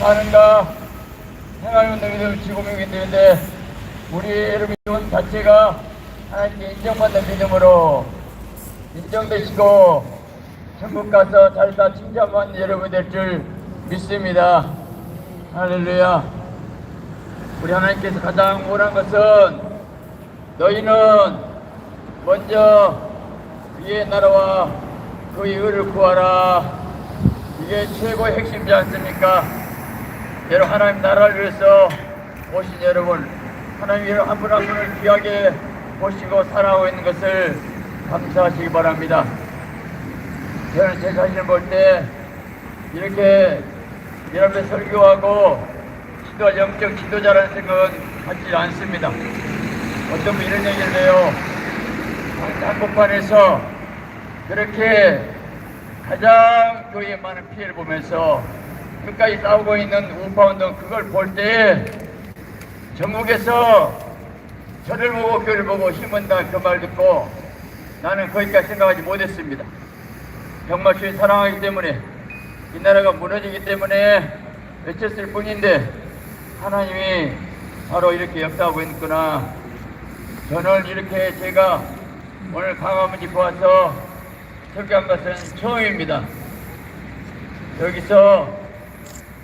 사는가 생활운동이 지고민이 되는데 우리 여러분 돈 자체가 하나님께 인정받는 믿음으로 인정되시고 천국 가서 잘다 칭찬받는 여러분 될 줄 믿습니다. 할렐루야. 우리 하나님께서 가장 원한 것은 너희는 먼저 그의 나라와 그의 의를 구하라. 이게 최고의 핵심이지 않습니까? 여러분 하나님 나라를 위해서 오신 여러분 하나님 여러분 한 분 한 분을 귀하게 보시고 살아오고 있는 것을 감사하시기 바랍니다. 저는 제 자신을 볼 때 이렇게 여러분의 설교하고 지도 영적 지도자라는 생각은 갖지 않습니다. 분 이런 얘기를 해요. 한복판에서 그렇게 가장 교회에 많은 피해를 보면서 끝까지 싸우고 있는 우파운동 그걸 볼때 전국에서 저를 보고 교회를 보고 힘은다 그 말 듣고 나는 거기까지 생각하지 못했습니다. 정말 주의 사랑하기 때문에 이 나라가 무너지기 때문에 외쳤을 뿐인데 하나님이 바로 이렇게 역사하고 있구나. 저는 이렇게 제가 오늘 강화문 짚어 와서 설교한 것은 처음입니다. 여기서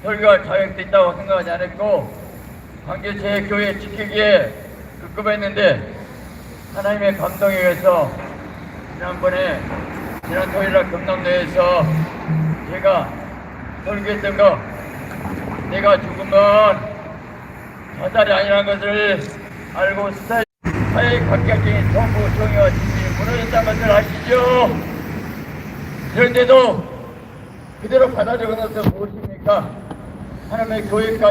설교할 자격도 있다고 생각하지 않았고 관계 제 교회 지키기에 급급했는데 하나님의 감동에 의해서 지난번에 지난 토요일날 경남도에서 제가 설교했던 거 내가 죽으면 자살이 아니라는 것을 알고 스타일 사회 관계적인 정부 정의와 진실이 무너졌다는 것을 아시죠? 그런데도 그대로 받아들여서 무엇입니까? 하나님의 교회까지